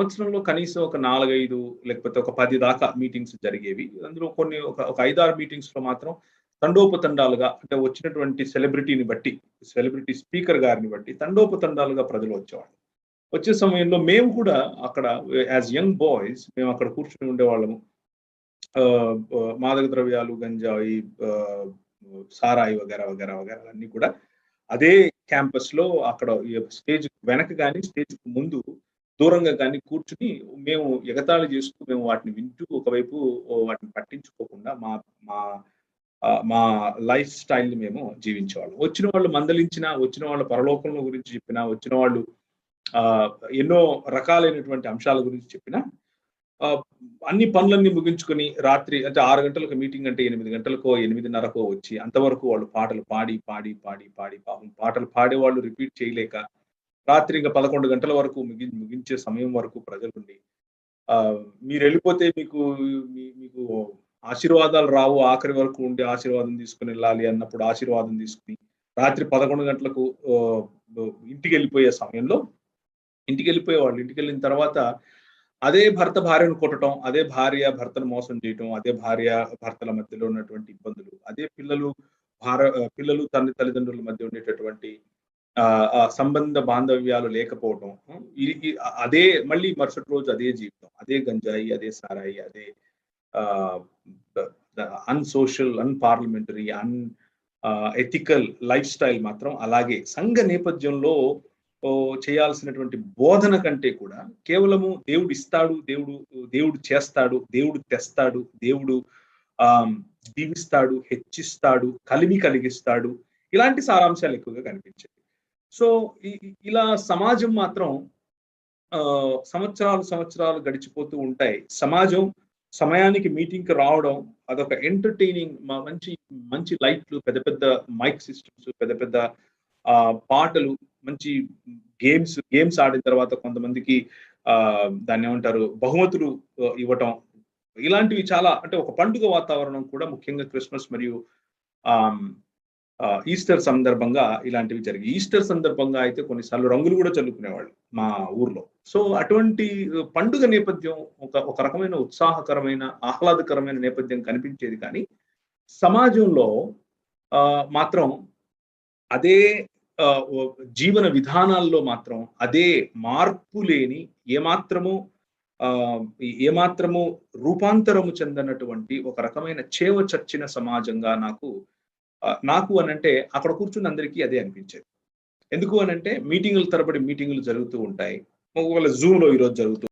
సంవత్సరంలో కనీసం ఒక నాలుగైదు లేకపోతే ఒక పది దాకా మీటింగ్స్ జరిగేవి. అందులో కొన్ని ఒక ఒక ఐదారు మీటింగ్స్లో మాత్రం తండోపతండాలుగా అంటే వచ్చినటువంటి సెలబ్రిటీని బట్టి సెలబ్రిటీ స్పీకర్ గారిని బట్టి తండోపతండాలుగా ప్రజలు వచ్చేవాళ్ళు. వచ్చే సమయంలో మేము కూడా అక్కడ యాజ్ యంగ్ బాయ్స్ మేము అక్కడ కూర్చుని ఉండేవాళ్ళము. ఆ, మాదక ద్రవ్యాలు గంజాయి సారాయి వగేరా వగేరా వగేరా అన్ని కూడా అదే క్యాంపస్లో అక్కడ స్టేజ్ వెనక కానీ స్టేజ్ ముందు దూరంగా కానీ కూర్చుని మేము ఎగతాళి చేస్తూ మేము వాటిని వింటూ ఒకవైపు వాటిని పట్టించుకోకుండా మా మా మా లైఫ్ స్టైల్ని మేము జీవించేవాళ్ళం. వచ్చిన వాళ్ళు మందలించినా వచ్చిన వాళ్ళ పరలోకంలో గురించి చెప్పినా వచ్చిన వాళ్ళు ఆ ఎన్నో రకాలైనటువంటి అంశాల గురించి చెప్పినా అన్ని పనులన్నీ ముగించుకొని రాత్రి అంటే ఆరు గంటలకు మీటింగ్ అంటే ఎనిమిది గంటలకో ఎనిమిదిన్నరకో వచ్చి అంతవరకు వాళ్ళు పాటలు పాడి పాడి పాడి పాడి పాపం పాటలు పాడేవాళ్ళు రిపీట్ చేయలేక రాత్రి ఇంకా పదకొండు గంటల వరకు ముగి ముగించే సమయం వరకు ప్రజలుండి ఆ మీరు వెళ్ళిపోతే మీకు మీ- మీకు ఆశీర్వాదాలు రావు ఆఖరి వరకు ఉండి ఆశీర్వాదం తీసుకుని వెళ్ళాలి అన్నప్పుడు ఆశీర్వాదం తీసుకుని రాత్రి పదకొండు గంటలకు ఇంటికి వెళ్ళిపోయే సమయంలో ఇంటికి వెళ్ళిపోయేవాళ్ళు ఇంటికి వెళ్ళిన తర్వాత అదే భర్త భార్యను కొట్టడం అదే భార్య భర్తను మోసం చేయటం అదే భార్య భర్తల మధ్యలో ఉన్నటువంటి ఇబ్బందులు అదే పిల్లలు భార పిల్లలు తండ్రి తల్లిదండ్రుల మధ్య ఉండేటటువంటి సంబంధ బాంధవ్యాలు లేకపోవటం అదే మళ్ళీ మరుసటి రోజు అదే జీవితం అదే గంజాయి అదే సారాయి అదే unsocial unparliamentary unethical life style మాత్రం అలాగే సంఘ నేపథ్యంలో ఓ, చేయాల్సినటువంటి బోధన కంటే కూడా కేవలము దేవుడు ఇస్తాడు దేవుడు దేవుడు చేస్తాడు దేవుడు తెస్తాడు దేవుడు ఆ దీవిస్తాడు హెచ్చిస్తాడు కలిమి కలిగిస్తాడు ఇలాంటి సారాంశాలు ఎక్కువగా కనిపించాయి సో ఇలా సమాజం మాత్రం ఆ సంవత్సరాలు సంవత్సరాలు గడిచిపోతూ ఉంటాయి. సమాజం సమయానికి మీటింగ్కి రావడం అదొక ఎంటర్టైనింగ్ మంచి మంచి లైట్లు పెద్ద పెద్ద మైక్ సిస్టమ్స్ పెద్ద పెద్ద ఆ పాటలు మంచి గేమ్స్ గేమ్స్ ఆడిన తర్వాత కొంతమందికి ఆ దాన్ని ఏమంటారు బహుమతులు ఇవ్వటం. ఇలాంటివి చాలా అంటే ఒక పండుగ వాతావరణం కూడా ముఖ్యంగా క్రిస్మస్ మరియు ఆ, ఈస్టర్ సందర్భంగా ఇలాంటివి జరిగి ఈస్టర్ సందర్భంగా అయితే కొన్నిసార్లు రంగులు కూడా చల్లుకునేవాళ్ళు మా ఊర్లో. సో అటువంటి పండుగ నేపథ్యం ఒక ఒక రకమైన ఉత్సాహకరమైన ఆహ్లాదకరమైన నేపథ్యం కనిపించేది కానీ సమాజంలో ఆ, మాత్రం అదే ఆ, జీవన విధానాల్లో మాత్రం అదే మార్పు లేని ఏమాత్రము ఆ ఏమాత్రము రూపాంతరము చెందనటువంటి ఒక రకమైన చేవ చచ్చిన సమాజంగా నాకు నాకు అనంటే అక్కడ కూర్చున్న అందరికీ అదే అనిపించేది. ఎందుకు అనంటే మీటింగుల తరబడి మీటింగులు జరుగుతూ ఉంటాయి. ఒకవేళ జూమ్లో ఈరోజు జరుగుతూ